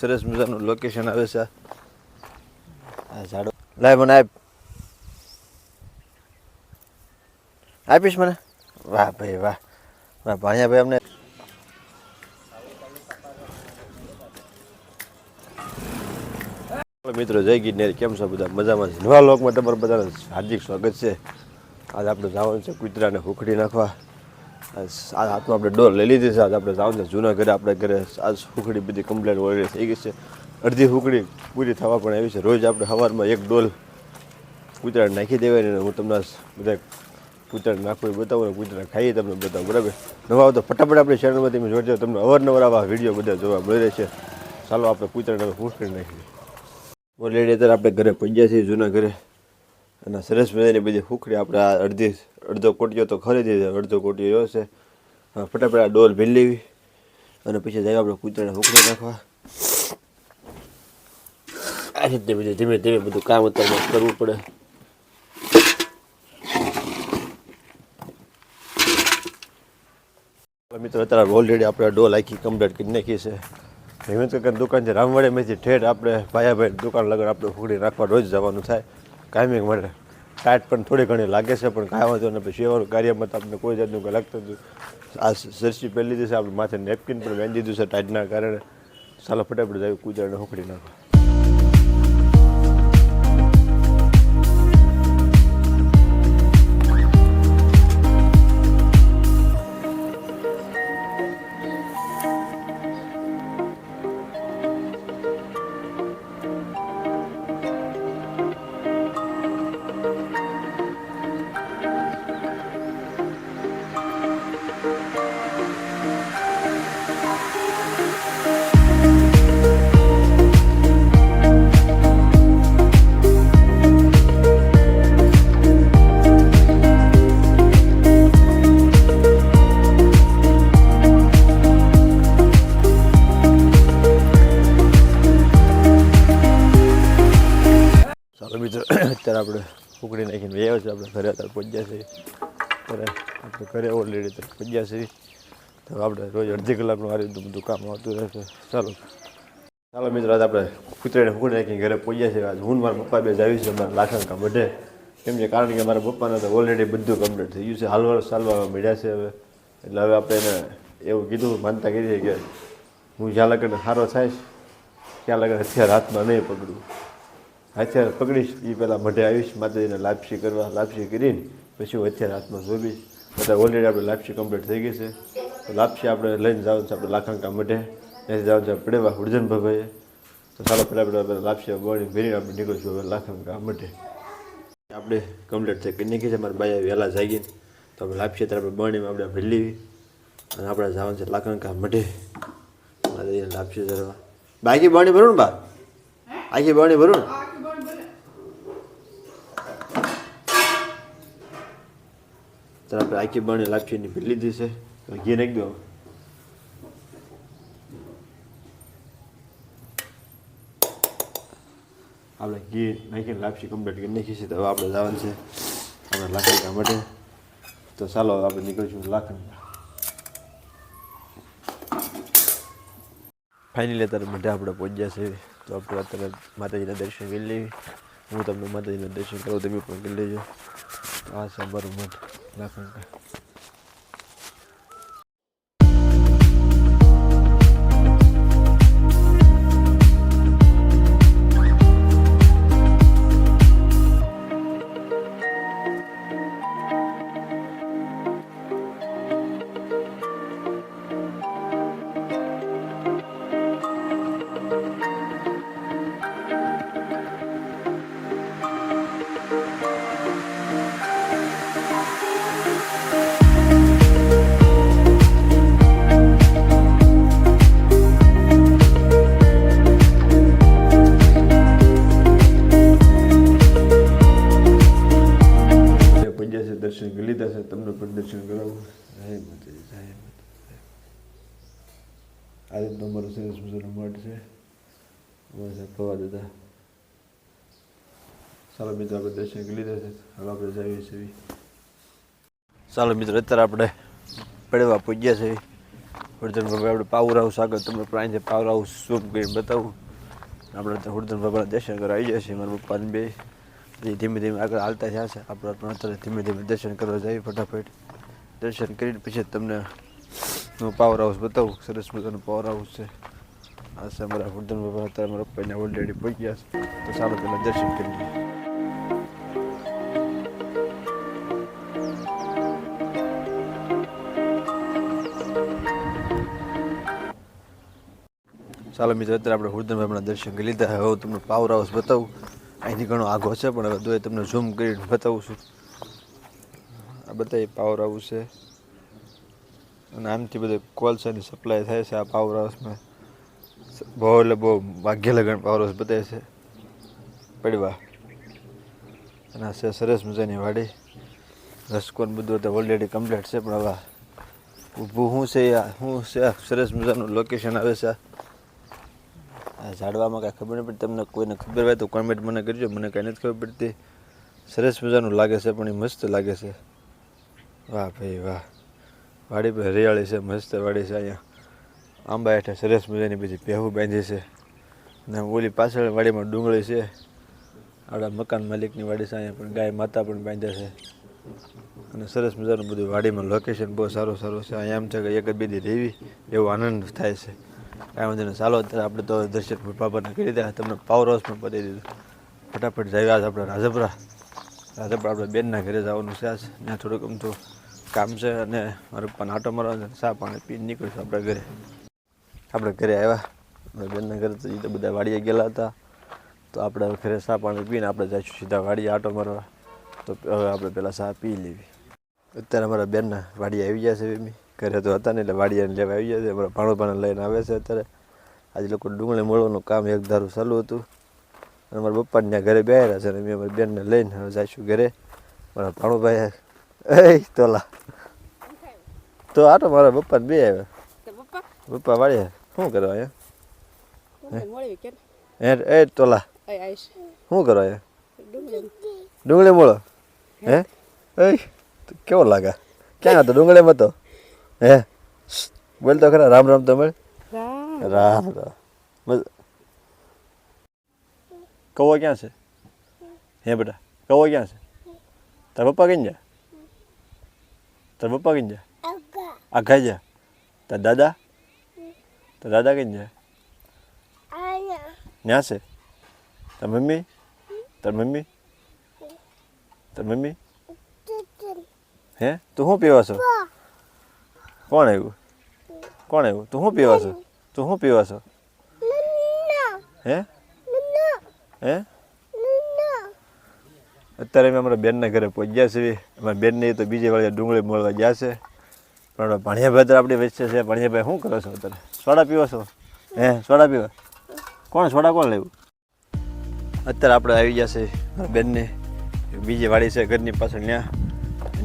સરસ મજાનું લોકેશન આવે છે. આ ઝાડો. લાય મને આપ. આપીશ મને? વાહ ભાઈ, વાહ. વાહ ભાણિયા ભાઈ અમને મિત્રો, જય ગિરનાર કેમ છો બધા? મજામાં છે? નવા લોકમાં તમારું બધાનું હાર્દિક સ્વાગત છે. આજે આપણે જવાનું છે કૂતરાને હુખડી નાખવા. હાથમાં આપણે ડોર લઈ લીધી છે. આજ આપણે જવાનું છે. જૂના ઘરે આપણે ઘરે આજ સુખડી બધી કમ્પ્લેટ ઓલરેડી થઈ ગઈ છે, અડધી હુખડી પૂરી થવા પણ આવી છે. રોજ આપણે સવારમાં એક ડોલ કૂતરાને નાખી દેવાય ને હું તમને બધા કૂતરાને નાખવું બતાવું અને કૂતરા ખાઈએ તમને બતાવું. બરાબર? નવા તો ફટાફટ આપણે ચેનલમાં તમે જોડજો તમને અવારનવાર આવા વીડિયો બધા જોવા મળી રહેશે ચાલો આપણે કૂતરાને હવે કરી નાખીએ. ઓલરેડી અત્યારે આપણે ઘરે પહોંચ્યા છીએ જૂના ઘરે અને સરસ મજાની બધી હુખડી આપણે આ અડધી અડધો કોટીઓ તો ખરીદી છે, અડધો કોટીયો રહ્યો છે. ફટાફટ આ ડોલ ભીલી અને પછી જાય આપણે કૂતરાને હુખડી નાખવા. આ રીતે બધું ધીમે ધીમે બધું કામ અત્યારે કરવું પડે. મિત્રો, અત્યારે ઓલરેડી આપણે ડોલ આખી કમ્પ્લીટ કરી નાખી છે. હેમંત કાકાની દુકાન છે રામવાડીમાંથી ઠેઠ આપણે ભાયાભાઈ દુકાન લગન આપણે ફૂકડી રાખવા રોજ જવાનું થાય. કાયમી માટે. ટાઈટ પણ થોડી ઘણી લાગે છે, પણ કાંઈ વાંધો નહીં. સેવાનું કાર્યમાં તો આપણે કોઈ જાતનું લાગતું નથી. આ સરસી પહેલી દિવસે આપણે માથે નેપકિન પણ વેંધી દીધું છે ટાઈટના કારણે. ચાલો ફટાફટ જાય કૂતરાને હોકડી નાખવા. આપણે ઉકળી નાખીને વ્યાવ છે, આપણે ઘરે અત્યારે પહોંચ્યા છીએ. ત્યારે આપણે ઘરે ઓલરેડી અત્યારે પહોંચ્યા છીએ. તો આપણે રોજ અડધી કલાકનું આ રીતે બધું કામ આવતું રહેશે. ચાલો. ચાલો મિત્રો, આજે આપણે કૂતરાને ઉકળી નાખીને ઘરે પહોંચ્યા છીએ. આજે હું મારા પપ્પા બે જ આવી છે મારા લાખણકા બધે. કેમ છે કારણ કે મારા પપ્પાને તો ઓલરેડી બધું કમ્પ્લીટ થઈ ગયું છે. હાલવા ચાલવા મળ્યા છે હવે. એટલે હવે આપણે એને એવું કીધું, માનતા કરી કે હું જ્યાં લગન સારો થાય ત્યાં લગન હથિયાર હાથમાં નહીં પકડું. હથિયાર પકડીશ એ પહેલાં મઢે આવીશ, માતાજીને લાપસી કરવા, લાપસી કરીને પછી હું હથિયાર હાથમાં શોધીશ. બધા ઓલરેડી આપણે લાપસી કમ્પ્લીટ થઈ ગઈ છે. તો લાપસી આપણે લઈને જવાનું છે આપણે લાખાંકા મઢે. ત્યાંથી જવાનું છે પડેવા હુડજન ભભાઈએ તો ચાલો પહેલાં આપણે લાપસી બોણી ભરીને આપણે નીકળશું હવે લાખાંકા મઢે. આપણે કમ્પ્લીટ થઈ કરી નીકળી છે. મારા બાઈએ વહેલા જાગીને તો આપણે લાપસી ત્યારે આપણે બણીમાં આપણે ભરી લેવી. અને આપણે જવાનું છે લાખાંકા મઢે. માતાજીને લાપસી ધરવા બાકી બણી ભરું ને બા? આખી બણી ભરું ને? તો આપણે આખી બની લાપસીની ભરી લીધી છે. ઘી નાખી દો આપણે ઘી નાખીને લાપસી કમ્પ્લીટ કરી નાખી છે. તો હવે આપણે જવાનું છે આપણે લાખણકા માટે. તો ચાલો આપણે નીકળીશું લાખણકા ફાઇનલી અત્યારે માટે આપણે પહોંચ્યા છે. તો આપણે અત્યારે માતાજીના દર્શન કરી લેવી. હું તમને માતાજીના દર્શન કરું, તમે પણ કરી લેજો. આ સાંભળો અમારું મઠ લાખણકા જે આ અમારો સરસ મજાનો મઠ છે અમારા ફવા દાદા ચાલો મિત્રો આપણે દર્શન કરી લીધા છે હવે આપણે જઈએ છીએ ચાલો મિત્રો અત્યારે આપણે પડવા પૂજ્યા છે હુરધન બાબા આપણે પાવર હાઉસ આગળ તમને પ્રાણ છે પાવર હાઉસ કરીને બતાવું આપણે હુરધન બાબાના દર્શન કરવા આવી જશે મારા પપ્પાને બે ધીમે ધીમે આગળ હાલતા થયા છે આપણે પણ અત્યારે ધીમે ધીમે દર્શન કરવા જઈએ ફટાફટ દર્શન કરીને પછી તમને હું પાવર હાઉસ બતાવું. સરસ મજાનું પાવર હાઉસ છે. આ છે અમારા હુરધન બાબા. અત્યારે મારા પપ્પાને ઓલરેડી પહોંચ્યા છે. તો ચાલો પહેલાં દર્શન કરી લઈએ. ચાલો મિત્રો, અત્યારે આપણે હુરદન બાબાના દર્શન કરી લીધા. હવે તમને પાવર હાઉસ બતાવું. અહીંથી ઘણો આગો છે, પણ હવે દોય તમને ઝૂમ કરીને બતાવું છું. આ બધા પાવર હાઉસ છે. અને આમથી બધું કોલસાની સપ્લાય થાય છે આ પાવર હાઉસમાં બહુ એટલે બહુ ભાગ્ય લગન પાવર હાઉસ બતાવે છે. પડવા અને આ છે સરસ મજાની વાડી. રસકોન બધું તો ઓલરેડી કમ્પ્લીટ છે પણ હવે ઊભું શું છે શું છે આ સરસ મજાનું લોકેશન આવે છે આ. ઝાડવામાં કાંઈ ખબર નહીં પડતી તમને કોઈને ખબર હોય તો કોમેન્ટ મને કરજો, મને કાંઈ નથી ખબર પડતી. સરસ મજાનું લાગે છે, પણ એ મસ્ત લાગે છે. વાહ ભાઈ વાહ. વાડી પર હરિયાળી છે, મસ્ત વાડી છે અહીંયા. આંબા હેઠળ સરસ મજાની બધી પહેવું બાંધી છે. અને ઓલી પાછળ વાડીમાં ડુંગળી છે. આપણા મકાન માલિકની વાડી છે, અહીંયા પણ ગાય માતા પણ બાંધ્યા છે. અને સરસ મજાનું બધું વાડીમાં લોકેશન બહુ સારું સારું છે. અહીંયા એમ છે કે એક જ બીજી રહેવી, એવો આનંદ થાય છે. કાંઈ વાંધો નહીં. ચાલો, અત્યારે આપણે તો દર્શન બાબાને કરી દીધા. તમને પાવર હાઉસ પણ પડી દીધું. ફટાફટ જાય આજ આપણે રાજપરા. રાજપરા આપણે બેનના ઘરે જવાનું છે આજ. ત્યાં થોડુંક આમ કામ છે અને મારા પપ્પાને આટો મારવા ચા પાણી પીને નીકળીશું આપણે ઘરે. આપણે ઘરે આવ્યા. બેનના ઘરે તો તો બધા વાડીએ ગયેલા હતા. તો આપણે ઘરે સા પાણી પીને આપણે જઈશું સીધા વાડીએ આટો મારવા. તો હવે આપણે પહેલાં સા પી લેવી. અત્યારે અમારા બેનના વાડી આવી ગયા છે બેમી ઘરે તો હતા ને એટલે વાડીયાને લેવા આવી ગયા છે. અમારા ભાણોભાને લઈને આવે છે અત્યારે. આજે લોકો ડુંગળી મળવાનું કામ એક ધારું ચાલુ હતું. અને મારા પપ્પાને ત્યાં ઘરે બેહ્યા છે અને મેં અમારી બેનને લઈને હવે જઈશું ઘરે. મારા ભાણોભાઈ એ તોલા. તો આટો મારા પપ્પાને બે આવ્યા. બપ્પા વાળ્યા શું કરવા અહીંયા એ તોલા. શું કરવા અહીંયા ડુંગળી. મળો. હે? એ કેવો લાગે? ક્યાં હતો? ડુંગળી હતો? હે? બોલ તો ખરા રામ રામ તો મળે. રામ. રામ કવો ક્યાં છે? હે બેટા કૌવા ક્યાં છે? તાર પપ્પા કઈ જા તાર પપ્પા કઈ જા આઘા જા તાર દાદા તાર દાદા કઈ જા ન્યા છે તાર મમ્મી તાર મમ્મી તાર મમ્મી હે તું શું પીવા છો કોણ આવ્યું કોણ આવ્યું તું શું પીવા છો તું શું પીવા છો હે હે અત્યારે અમે અમારા બેનના ઘરે પહોંચ્યા છીએ. અમારા બેનને તો બીજી વાળી ડુંગળી મળવા ગયા છે પણ ભાણિયાભાઈ તો આપણી વચ્ચે છે. ભાણિયાભાઈ શું કરો છો અત્યારે? સોડા પીવો છો? હે, સોડા પીવા? કોણ સોડા કોણ લેવું? અત્યારે આપણે આવી ગયા છે બેનને. બીજી વાડી છે ઘરની પાછળ ત્યાં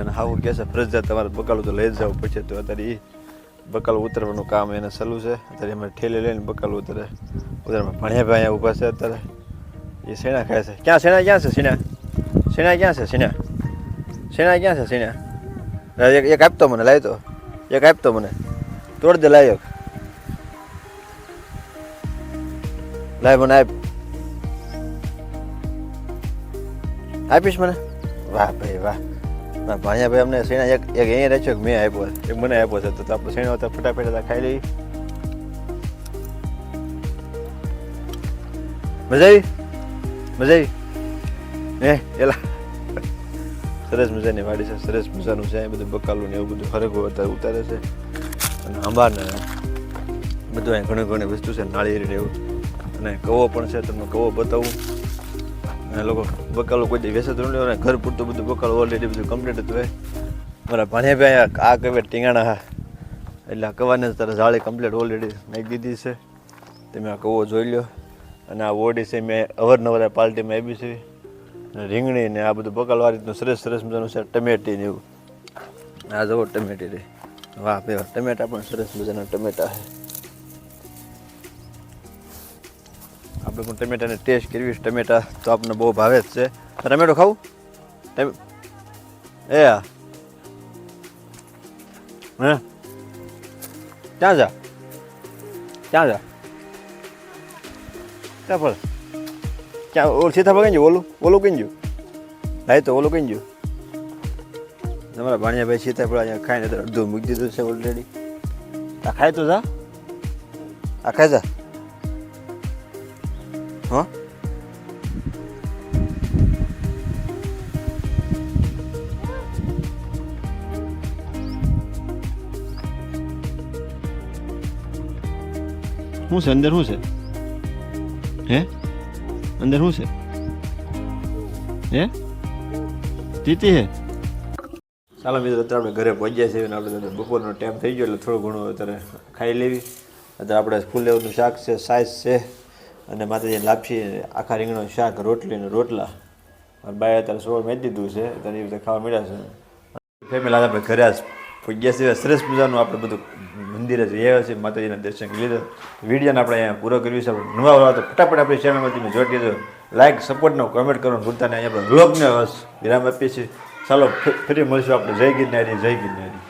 એને હાવું કહે છે ફરજિયાત તમારે બકાલું તો લઈ જ જવું પડશે. તો અત્યારે એ બકાલું ઉતરવાનું કામ એને સલું છે. અત્યારે અમે ઠેલી લઈને બકાલું ઉતરે. ઉતરે ભણ્યા ભાઈ અહીંયા ઊભા છે અત્યારે. એ શેણા ખાય છે. ક્યાં શેણા? ક્યાં છે શેણા? શેણા ક્યાં છે શેણા શેણા ક્યાં છે શેણા એક એક આપતો મને લાવી તો એક આપતો મને તોડ દે લાવ્યો લાય મને આપ આપીશ મને વાહ ભાઈ વાહ ના ભાણિયા ભાઈ અમને શેણા એક એક અહીંયા કે મેં આપ્યો એક મને આપ્યો છે તો આપણે શેણા તો ફટાફટ હતા ખાઈ લઈ મજા આવી મજા આવી હે, એલા. સરસ મજાની વાડી છે, સરસ મજાનું છે, બધું બકાલું ને એવું બધું ફરકો અત્યારે ઉતારે છે. અને આંબાને બધું અહીં ઘણી ઘણી વસ્તુ છે, નાળિયેરી એવું. અને કવો પણ છે, તમને કવો બતાવું. અને લોકો બકાલો કોઈ દી વેસે તો નહીં અને ઘર પૂરતું બધું બકાલો ઓલરેડી બધું કમ્પ્લીટ હતું હોય મારા ભાણિયા ભાઈ આ કવે ટીંગાણા એટલે આ કવાને તારે જાળી કમ્પ્લીટ ઓલરેડી નાખી દીધી છે. તમે આ કવો જોઈ લો અને આ ઓડી છે, મેં અવારનવાર પાર્ટીમાં આવી છે. રીંગણી ને આ બધું આ રીતનું સરસ સરસ મજાનું છે ટમેટી ને એવું. આ જવો ટમેટી રે. વાહ, બે ટમેટા પણ સરસ મજાના ટમેટા છે. આપણે પણ ટમેટાને ટેસ્ટ કરવી ટમેટા તો આપણને બહુ ભાવે જ છે. ટમેટો ખાવું? એ હા હે? ક્યાં જા? ક્યાં જા? ક્યાં ફળ ક્યાં ઓલ સીતાફળ કઈ ઓલું ઓલું કઈ ગયું લાય તો ઓલું કઈ ગયું તમારા ભાણિયાભાઈ સીતાફળ અહીંયા ખાઈને તો અડધું મૂકી દીધું છે ઓલરેડી આ ખાય તો જા આ ખાય જા હા શું છે અંદર શું છે હે અંદર શું છે હે તીતી હે ચાલો મિત્રો અત્યારે આપણે ઘરે પહોંચ્યા છીએ અને આપણે બપોરનો ટાઈમ થઈ ગયો એટલે થોડું ઘણું અત્યારે ખાઈ લેવી. અત્યારે આપણે ફૂલેવનું શાક છે સાઈઝ છે અને માતાજી લાપસી આખા રીંગણનું શાક રોટલી અને રોટલા. અને બાય અત્યારે સોળ મેં દીધું છે અત્યારે એ રીતે ખાવા મળ્યા છે. ફેમિલી આપણે ઘરે આજ સિવાય સરસ મજાનું આપણે બધું મંદિરે જ રહ્યા છીએ માતાજીના દર્શન કરી લીધા. વિડીયોને આપણે અહીંયા પૂરો કર્યું છે. આપણે નવા હોય તો ફટાફટ આપણી ચેનલમાંથી તમે જોઈ દેજો લાઈક સપોર્ટનો કમેન્ટ કરવાનું ભૂલતા નહીં. આપણે બ્લોગને વિરામ આપીએ છીએ. ચાલો ફરી મળીશું આપણે. જય ગિરનારી જય ગિરનારી.